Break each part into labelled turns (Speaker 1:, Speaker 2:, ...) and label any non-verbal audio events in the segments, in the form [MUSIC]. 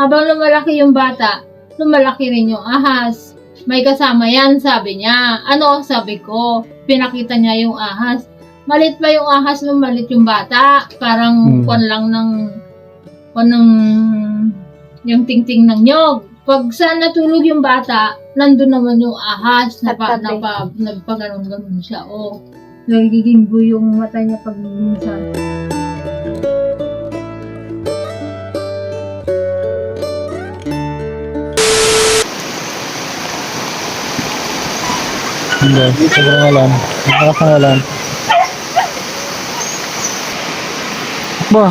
Speaker 1: Habang lumalaki yung bata, lumalaki rin yung ahas. May kasama yan, sabi niya. Ano, sabi ko. Pinakita niya yung ahas. Malit pa yung ahas nung malit yung bata. Parang
Speaker 2: Hmm.
Speaker 1: kwan lang ng, kwan ng, yung tingting ng nyog. Pag sa natulog yung bata, nandun naman yung ahas. Napa,
Speaker 3: Tatabi.
Speaker 1: napa, nagpaganon-ganon siya. O, nagiging buo yung mata niya pag minsan.
Speaker 2: Hindi, sobrang ulan. Malakas ng ulan. Ba?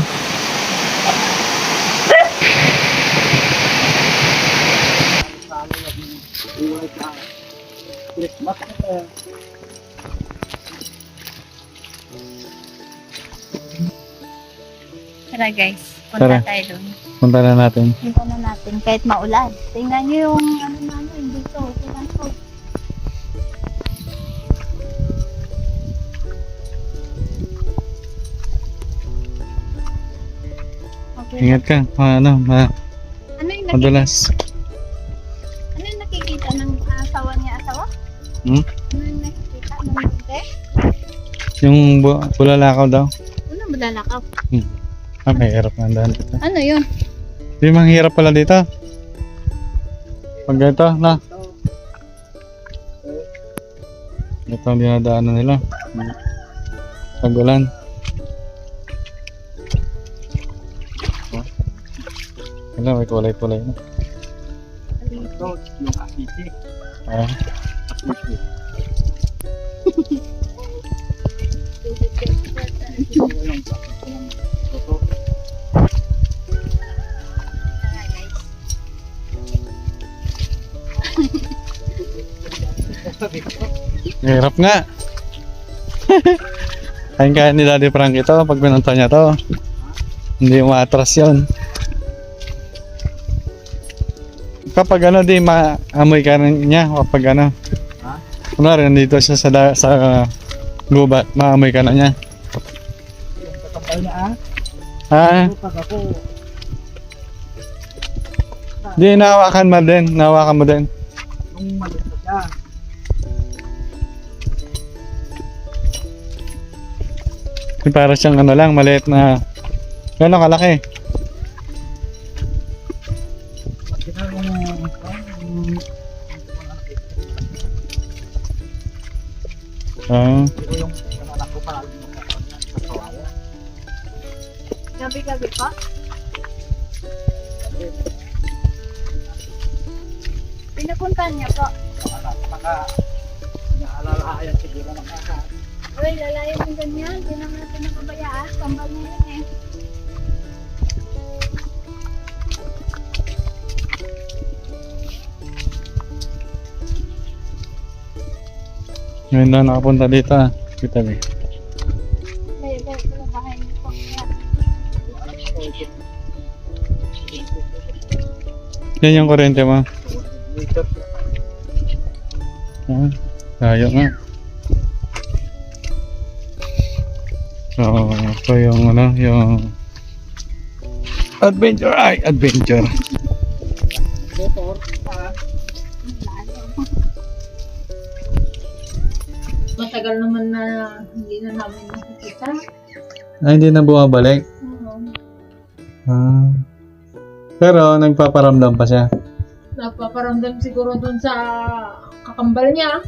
Speaker 3: Tara guys, punta
Speaker 2: Tara.
Speaker 3: tayo doon.
Speaker 2: Punta na natin.
Speaker 3: Punta na natin kahit maulan. Tingnan niyo yung ano namin
Speaker 2: Ingat ka. Ma, ano, ma,
Speaker 3: Ano yung,
Speaker 2: madulas.
Speaker 3: ano yung nakikita ng asawa niya asawa?
Speaker 2: Hmm?
Speaker 3: Ano yung nakikita ng bunte?
Speaker 2: Yung bu- bulalakaw daw.
Speaker 3: Ano malalakaw?
Speaker 2: Ah, may hirap nga daan.
Speaker 3: Ano yun?
Speaker 2: Hindi manghirap pala dito. Pag ito, na. Ito ang dinadaanan nila. Pag ulan. Wala, may kulay-kulay na. Ah, hirap nga. [LAUGHS] Kain kaya ni Daddy Frank ito pag binunta niya to. Hindi umatras yun. Kapag ano di maamoy ka rin niya kapag ano. Kunwari nandito siya sa, da- sa uh, gubat, maamoy ka na niya.
Speaker 4: Kapal na ah.
Speaker 2: Ha? Di, nahawakan mo din. Nahawakan mo din.
Speaker 4: nung malit na siya.
Speaker 2: Para siyang ano lang, maliit na... Gano'ng kalaki?
Speaker 4: Kawaya.
Speaker 3: Gabi-gabi pa? Pinupuntahan niya po.
Speaker 4: Baka, naalalahayan siguro ng kaka.
Speaker 3: Uy, lalayo ng ganyan. Hindi naman natin nakabayaan. Kambal na yun eh.
Speaker 2: Ngayon na nakapunta dito ah. Kita eh.
Speaker 3: Layo, layo, bahay. Yan.
Speaker 2: Yung kurente mo. Ah, layo nga. So, ito yung ano, yung adventure ay adventure.
Speaker 4: motor,
Speaker 1: Matagal naman na hindi na namin nakikita.
Speaker 2: Ay, hindi na bumabalik.
Speaker 1: Oo.
Speaker 2: Ah. Pero nagpaparamdam pa siya.
Speaker 1: Napaparamdam siguro dun sa kakambal niya.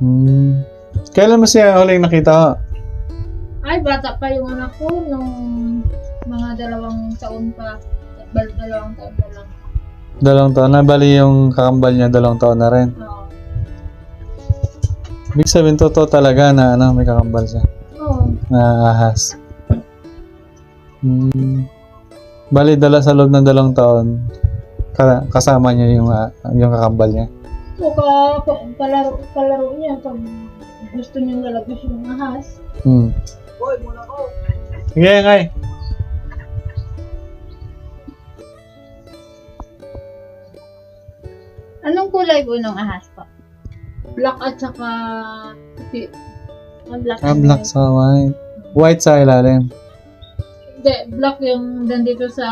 Speaker 2: Hmm. Kailan mo siya huling nakita?
Speaker 1: Ay, bata pa yung anak ko nung mga dalawang taon pa. Bal dalawang taon pa lang.
Speaker 2: Dalawang taon na. Bali yung kakambal niya, dalawang taon na rin.
Speaker 1: Oo.
Speaker 2: Ibig sabihin, totoo talaga na ano, may kakambal siya.
Speaker 1: Oo.
Speaker 2: Na ahas. Hmm. Bali, dala sa loob ng dalawang taon, ka- kasama niya yung, ah, yung kakambal niya.
Speaker 1: So, ka, ka, kalaro, kalaro niya pag gusto niyang lalabas yung ahas.
Speaker 2: Hmm.
Speaker 4: Boy, muna ko.
Speaker 2: Sige, ngay.
Speaker 3: Anong kulay po ng ahas?
Speaker 1: Black at saka... pi- ah, black,
Speaker 2: Ah, black
Speaker 1: white.
Speaker 2: sa white. White sa ilalim.
Speaker 1: Hindi, black yung nandito sa...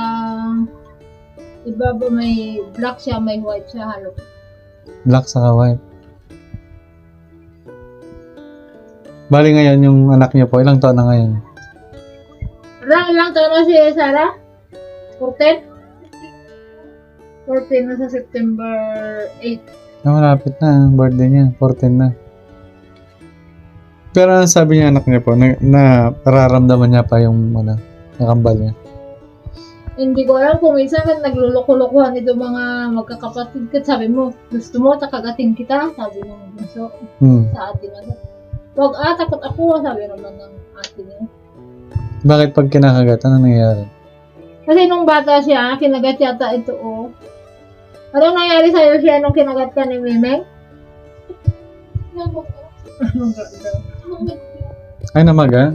Speaker 1: Iba ba may black siya, may white siya halo.
Speaker 2: Black sa white. Bali ngayon yung anak niyo po, ilang taon na ngayon?
Speaker 1: Rang ilang taon na si Sarah? 14? 14 na sa September 8.
Speaker 2: Ah, malapit na, ang birthday niya, 14 na. Pero ang sabi niya anak niya po, na, na nararamdaman niya pa yung ano, nakambal niya.
Speaker 1: Hindi ko alam kung minsan kan nagluloko-lokohan ito mga magkakapatid ka. Sabi mo, gusto mo takagating kita? Sabi ng bunso
Speaker 2: Hmm.
Speaker 1: sa atin ano. Wag ah, takot ako, sabi naman ng atin niya.
Speaker 2: Bakit pag kinakagat, ano nangyayari?
Speaker 1: Kasi nung bata siya, kinagat yata ito oh. Anong nangyari sa'yo siya nung kinagat ka ni Mimeng? [LAUGHS]
Speaker 2: Ay, namaga?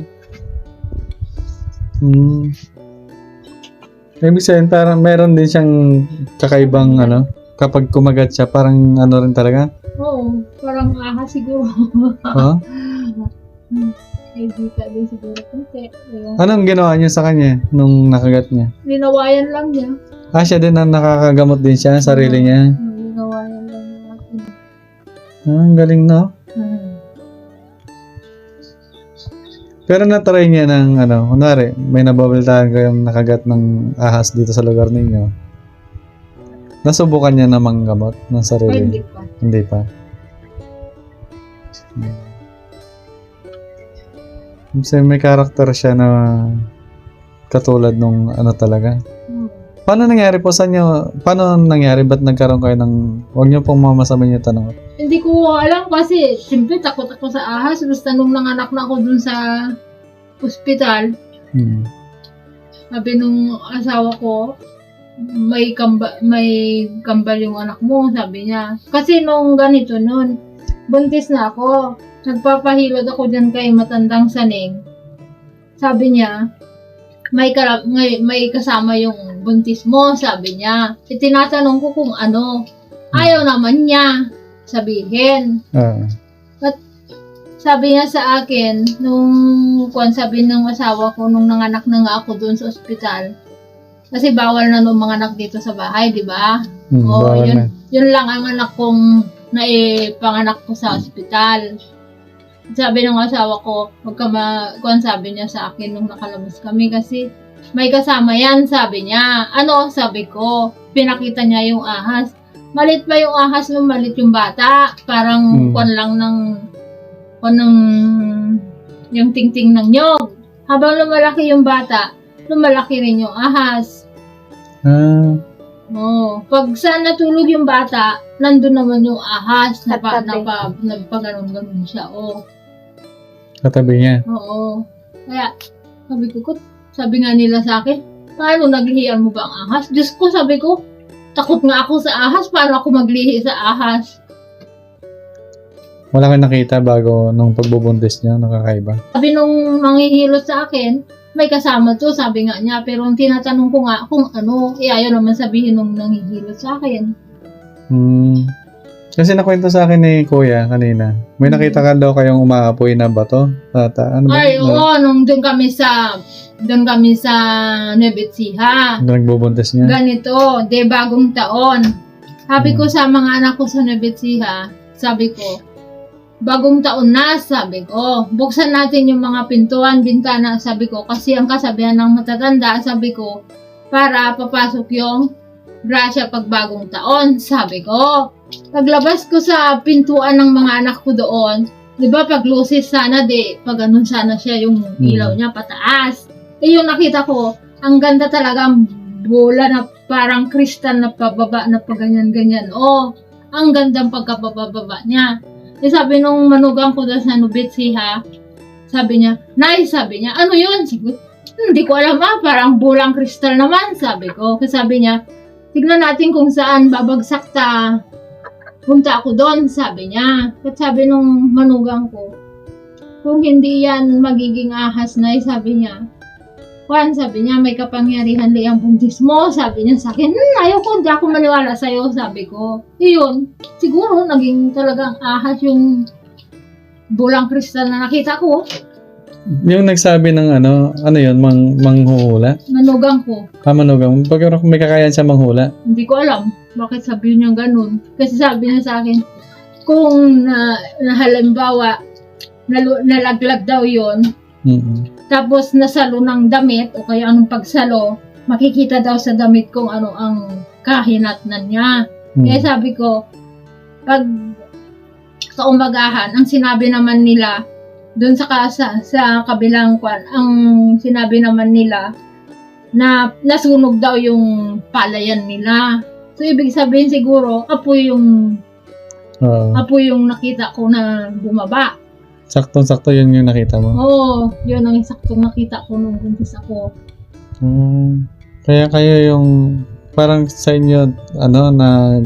Speaker 2: Hmm. Ibig sabihin, parang meron din siyang kakaibang ano, kapag kumagat siya, parang ano rin talaga.
Speaker 1: Oo, parang ahas siguro. Ay, di ka din siguro. Pero,
Speaker 2: Anong ginawa niyo sa kanya nung nakagat niya?
Speaker 1: Linawayan lang niya.
Speaker 2: Ah, siya din ang nakakagamot din siya, sarili niya.
Speaker 1: Lang.
Speaker 2: Ah, ang galing no?
Speaker 1: Hmm.
Speaker 2: Pero natry niya ng ano, kunwari, may nababaltaan kayong nakagat ng ahas dito sa lugar ninyo. Nasubukan niya na manggamot ng
Speaker 1: Ay,
Speaker 2: sarili.
Speaker 1: hindi pa.
Speaker 2: Hindi pa. Kasi may karakter siya na katulad nung ano talaga.
Speaker 1: Hmm.
Speaker 2: Paano nangyari po sa inyo? Paano nangyari? Ba't nagkaroon kayo ng... Huwag niyo pong mamasamin yung tanong.
Speaker 1: Hindi ko alam kasi, siyempre takot ako sa ahas. Basta nung nanganak na ako dun sa ospital,
Speaker 2: Hmm.
Speaker 1: sabi nung asawa ko, may kamba, may kambal yung anak mo, sabi niya. Kasi nung ganito nun, buntis na ako. Nagpapahilod ako dyan kay matandang saning. Sabi niya, may, kara- may, may kasama yung buntis mo, sabi niya. Itinatanong ko kung ano. Ayaw naman niya sabihin.
Speaker 2: Ah.
Speaker 1: Sabi niya sa akin, nung kung sabi ng asawa ko, nung nanganak na nga ako doon sa ospital, kasi bawal na nung mga anak dito sa bahay, di ba?
Speaker 2: Hmm,
Speaker 1: Oo,
Speaker 2: bawal
Speaker 1: yun,
Speaker 2: na.
Speaker 1: yun lang ang anak kong naipanganak ko sa ospital. Sabi ng asawa ko, wag ka ma, kung sabi niya sa akin nung nakalabas kami kasi may kasama yan, sabi niya. Ano, sabi ko, pinakita niya yung ahas. Malit pa yung ahas nung malit yung bata. Parang
Speaker 2: Hmm.
Speaker 1: kwan lang ng, kwan ng, yung tingting ng nyog. Habang lumalaki yung bata, lumalaki rin yung ahas.
Speaker 2: Ah,
Speaker 1: Oo. Pag saan natulog yung bata, nandun naman yung ahas na pa, na pa, na pa ganun-ganun siya. Oo.
Speaker 2: katabi niya.
Speaker 1: Oo. Kaya, sabi ko, sabi nga nila sa akin, paano naglihian mo ba ang ahas? Diyos ko, sabi ko, takot nga ako sa ahas, paano ako maglihi sa ahas?
Speaker 2: Wala kang nakita bago nung pagbubuntis niya, nakakaiba.
Speaker 1: Sabi nung manghihilot sa akin, may kasama to, sabi nga niya, pero ang tinatanong ko nga kung ano, eh ayaw naman sabihin nung nanghihilot sa akin.
Speaker 2: Hmm. Kasi nakwento sa akin ni Kuya kanina, may nakita ka daw kayong umaapoy na bato. Tata, ano ba?
Speaker 1: Ay, oo, nung doon kami sa, doon kami sa Nebetsiha.
Speaker 2: Nagbubuntis niya.
Speaker 1: Ganito, de bagong taon. Sabi ko sa mga anak ko sa Nebetsiha, sabi ko, bagong taon na, sabi ko. Buksan natin yung mga pintuan, bintana, sabi ko. Kasi ang kasabihan ng matatanda, sabi ko, para papasok yung grasya pag bagong taon, sabi ko. Paglabas ko sa pintuan ng mga anak ko doon, di ba pag lucis sana, di, pag ganun sana siya yung ilaw niya pataas. Eh yung nakita ko, ang ganda talaga ang bola na parang kristal na pababa na paganyan-ganyan. Oh, ang gandang pagkabababa niya. Eh sabi nung manugang ko doon sa Nubitsi ha, sabi niya, Nay, sabi niya, ano yun? Sabi hindi ko alam ah, parang bulang kristal naman, sabi ko. Kasi sabi niya, tignan natin kung saan babagsak ta. Punta ako doon, sabi niya. At sabi nung manugang ko, kung hindi yan magiging ahas na, sabi niya, Juan, sabi niya, may kapangyarihan li ang buntis mo. Sabi niya sa akin, hmm, ayaw ko, hindi ako maniwala sa'yo, sabi ko. Iyon, siguro, naging talagang ahas yung bulang kristal na nakita ko.
Speaker 2: Yung nagsabi ng ano, ano yun, mang, manghuhula?
Speaker 1: Nanugang ko.
Speaker 2: Kamanugang. Pag may kakayan siya manghula.
Speaker 1: Hindi ko alam bakit sabi niya ganun. Kasi sabi niya sa akin, kung na, na halimbawa, nalu- nalaglag daw yon
Speaker 2: Mm-mm.
Speaker 1: tapos nasalo ng damit o kaya anong pagsalo, makikita daw sa damit kung ano ang kahinatnan niya.
Speaker 2: Mm.
Speaker 1: Kaya sabi ko, pag kaumagahan, ang sinabi naman nila, doon sa, ka- sa, kabilang kwan, ang sinabi naman nila, na nasunog daw yung palayan nila. So, ibig sabihin siguro, apoy yung,
Speaker 2: Oo.
Speaker 1: apoy yung nakita ko na bumaba.
Speaker 2: Saktong-sakto yun yung nakita mo.
Speaker 1: Oo, yun ang saktong nakita ko nung buntis ako.
Speaker 2: Mm. Kaya kayo yung parang sa inyo ano na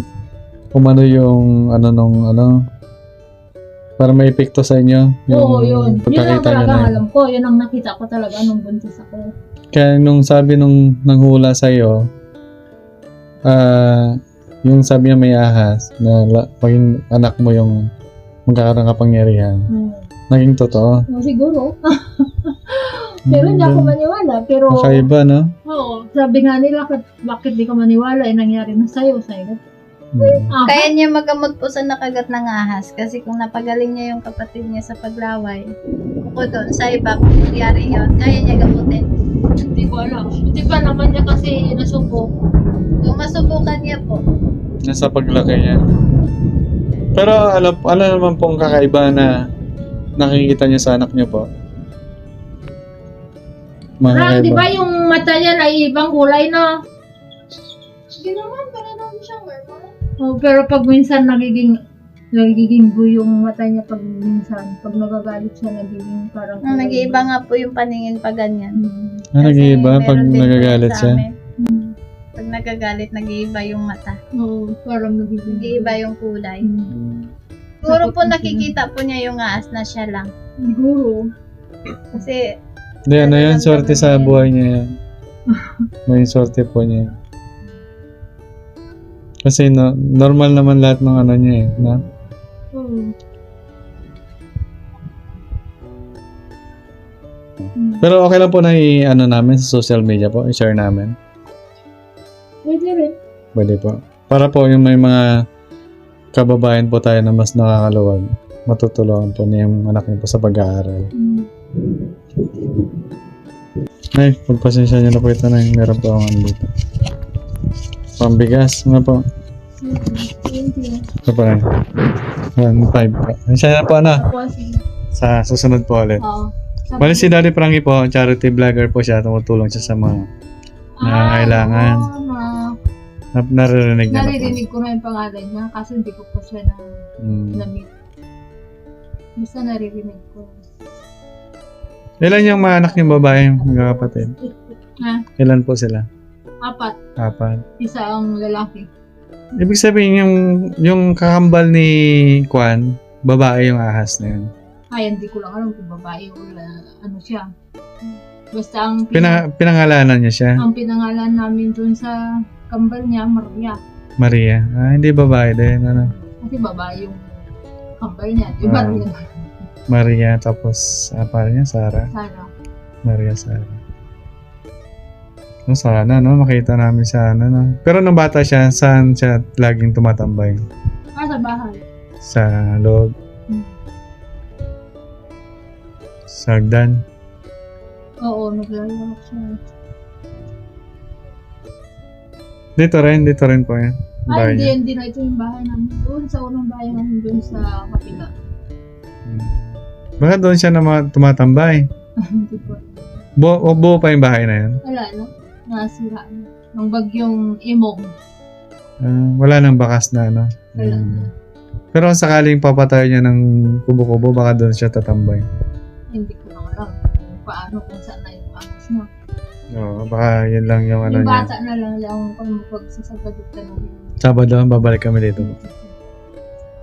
Speaker 2: umano yung ano nung ano para may epekto sa inyo
Speaker 1: Oo, yun. Yun ang
Speaker 2: pagkakita nyo
Speaker 1: talaga
Speaker 2: na
Speaker 1: alam ko. Yun ang nakita ko talaga nung buntis ako.
Speaker 2: kaya nung sabi nung nanghula sa iyo ah yung sabi niya may ahas na la, maging anak mo yung magkakaroon ng kapangyarihan
Speaker 1: Hmm.
Speaker 2: naging totoo
Speaker 1: Oh, siguro. [LAUGHS] Pero hindi ako maniwala. Pero,
Speaker 2: kakaiba no
Speaker 1: oo, sabi nga nila, "Kat- bakit di ka maniwala? Eh, nangyari na sa'yo. Sa'yo. Ah,
Speaker 3: Kaya niya magamot po sa nakagat ng ahas kasi kung napagaling niya yung kapatid niya sa paglaway, bukod doon sa iba, kung nangyari yun, kaya niya gamutin.
Speaker 1: hindi ko alam. Hindi pa naman niya kasi nasuko.
Speaker 3: Kung masubukan niya po,
Speaker 2: nasa paglaki niya pero alam ano naman pong kakaiba na nakikita niya sa anak niyo po Mga
Speaker 1: Rang, di ba yung mata niya ay ibang kulay, no? Hindi naman, para naman siyang normal. Oh, pero pag minsan nagiging nagiging blue yung mata niya pag minsan. Pag nagagalit siya, nagiging parang...
Speaker 3: ang nag-iiba nga po yung paningin pa ganyan.
Speaker 1: Hmm.
Speaker 2: Ah, nag-iiba pag nagagalit siya.
Speaker 1: Hmm.
Speaker 3: Pag nagagalit, nag-iiba yung mata.
Speaker 1: Oo, parang nagiging...
Speaker 3: Nag-iiba yung kulay.
Speaker 1: Hmm.
Speaker 3: Siguro po nakikita po niya yung aas na siya lang.
Speaker 1: Siguro.
Speaker 3: Kasi
Speaker 2: Hindi, ano
Speaker 3: Nararamdaman
Speaker 2: swerte sa buhay niya yan. [LAUGHS] May swerte po niya. yan. Kasi no, normal naman lahat ng ano niya eh. Na?
Speaker 1: Oo. Hmm.
Speaker 2: Pero okay lang po na i-ano namin sa social media po, i-share namin.
Speaker 1: Pwede rin.
Speaker 2: Pwede po. Para po yung may mga kababayan po tayo na mas nakakaluwag, matutulungan po niya yung anak niya po sa pag-aaral.
Speaker 1: Hmm.
Speaker 2: Ay, pagpasensya niyo na po ito na yung meron po akong dito. Pambigas, ano po? Ito pa rin. One, five po. Pasensya na po ano, sa susunod po ulit.
Speaker 1: oo.
Speaker 2: Bali si Daddy Frankie po, charity vlogger po siya, tumutulong siya sa mga nangangailangan.
Speaker 1: Ah, na-
Speaker 2: na, naririnig niya na po.
Speaker 1: naririnig ko na yung pangalan niya kasi hindi ko pa siya na
Speaker 2: Mm.
Speaker 1: na-meet. Basta naririnig ko.
Speaker 2: Ilan yung mga anak niyong babae, mga kapatid?
Speaker 1: Ha?
Speaker 2: Ilan po sila?
Speaker 1: Apat.
Speaker 2: Apat.
Speaker 1: Isa ang lalaki.
Speaker 2: Ibig sabihin yung yung kakambal ni Kwan, babae yung ahas na yun.
Speaker 1: Ay, hindi ko lang alam kung babae o ano siya. Basta ang,
Speaker 2: Pina,
Speaker 1: pina-
Speaker 2: pinangalanan niya siya,
Speaker 1: ang pinangalan namin dun sa kambal niya, Maria.
Speaker 2: Maria. Ah, hindi babae din, ano.
Speaker 1: Kasi babae yung kambal niya. Di ba
Speaker 2: Ah.
Speaker 1: rin?
Speaker 2: Maria, tapos, apa niya, Sara.
Speaker 1: Sana.
Speaker 2: Maria Sara. No, sana, no? Makita namin sana, no? Pero nung bata siya, saan siya laging tumatambay?
Speaker 1: Ah, sa bahay.
Speaker 2: Sa loob,
Speaker 1: Hmm.
Speaker 2: sa hagdan.
Speaker 1: Oo, naglalaro siya.
Speaker 2: Dito rin, dito rin po yan.
Speaker 1: Ay,
Speaker 2: Bahay
Speaker 1: hindi,
Speaker 2: niya.
Speaker 1: hindi na ito yung bahay namin. Doon sa unang bahay namin, doon sa kapila.
Speaker 2: Hmm. Baka doon siya naman tumatambay. [LAUGHS]
Speaker 1: Hindi po.
Speaker 2: Bu o buo pa yung bahay na yan.
Speaker 1: Wala, no? Nasira na. Nung bagyong imong.
Speaker 2: Ah, wala nang bakas na, ano.
Speaker 1: Wala
Speaker 2: Hmm.
Speaker 1: na.
Speaker 2: Pero kung sakaling papatayo niya ng kubo-kubo, baka doon siya tatambay.
Speaker 1: Hindi ko na alam kung paano, kung saan na yung angas niya.
Speaker 2: Oo, baka yun lang yung ano
Speaker 1: yung
Speaker 2: niya.
Speaker 1: bata na lang lang kung magsasagadot ka na.
Speaker 2: Sabado, babalik kami dito.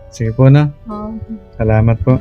Speaker 2: Sige po na.
Speaker 1: Oo.
Speaker 2: Salamat po.